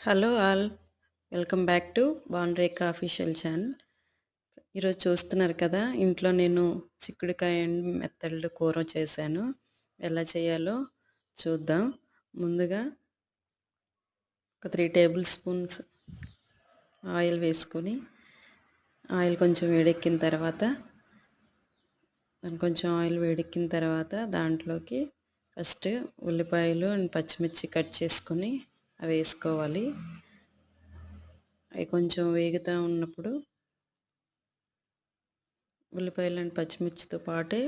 Hello all welcome back to బాండ్రేకా official channel ఈరోజు చూస్తున్నారు కదా ఇంట్లో నేను చిక్కుడుకాయ అండ్ మెత్తళ్ళు కూర చేశాను. ఎలా చేయాలో చూద్దాం. ముందుగా ఒక త్రీ టేబుల్ స్పూన్స్ ఆయిల్ వేసుకొని ఆయిల్ కొంచెం వేడెక్కిన తర్వాత దాని కొంచెం ఆయిల్ వేడెక్కిన తర్వాత దాంట్లోకి ఫస్ట్ ఉల్లిపాయలు అండ్ పచ్చిమిర్చి కట్ చేసుకొని అవి వేసుకోవాలి. అవి కొంచెం వేగుతూ ఉన్నప్పుడు ఉల్లిపాయలు అండ్ పచ్చిమిర్చితో పాటే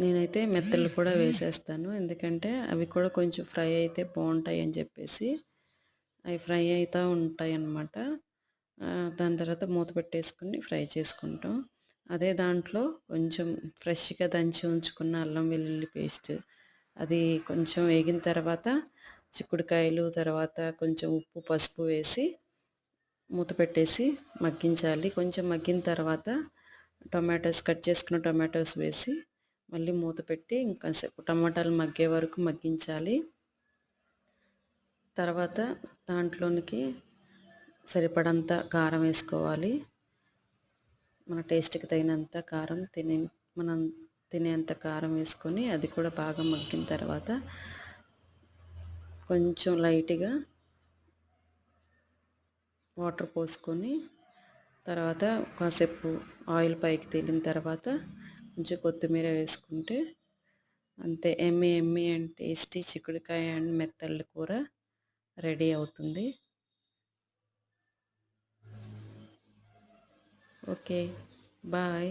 నేనైతే మెత్తలు కూడా వేసేస్తాను. ఎందుకంటే అవి కూడా కొంచెం ఫ్రై అయితే బాగుంటాయి అని చెప్పేసి అవి ఫ్రై అవుతూ ఉంటాయి అన్నమాట దాని తర్వాత మూత పెట్టేసుకుని ఫ్రై చేసుకుంటాం. అదే దాంట్లో కొంచెం ఫ్రెష్గా దంచి ఉంచుకున్న అల్లం వెల్లుల్లి పేస్ట్ అది కొంచెం వేగిన తర్వాత చిక్కుడుకాయలు తర్వాత కొంచెం ఉప్పు పసుపు వేసి మూత పెట్టేసి మగ్గించాలి. కొంచెం మగ్గిన తర్వాత టొమాటోస్ కట్ చేసుకున్న టొమాటోస్ వేసి మళ్ళీ మూత పెట్టి ఇంకాసేపు టమాటాలు మగ్గే వరకు మగ్గించాలి. తర్వాత దాంట్లోనికి సరిపడంత కారం వేసుకోవాలి. మన టేస్ట్కి తగినంత కారం తినే మనం తినేంత కారం వేసుకొని అది కూడా బాగా మగ్గిన తర్వాత కొంచెం లైట్గా వాటర్ పోసుకొని తర్వాత కాసేపు ఆయిల్ పైకి తేలిన తర్వాత కొంచెం కొత్తిమీర వేసుకుంటే అంతే. ఎమ్మి ఎమ్మి అండ్ టేస్టీ చిక్కుడుకాయ అండ్ మెత్తళ్ళ కూర రెడీ అవుతుంది. ఓకే. బాయ్.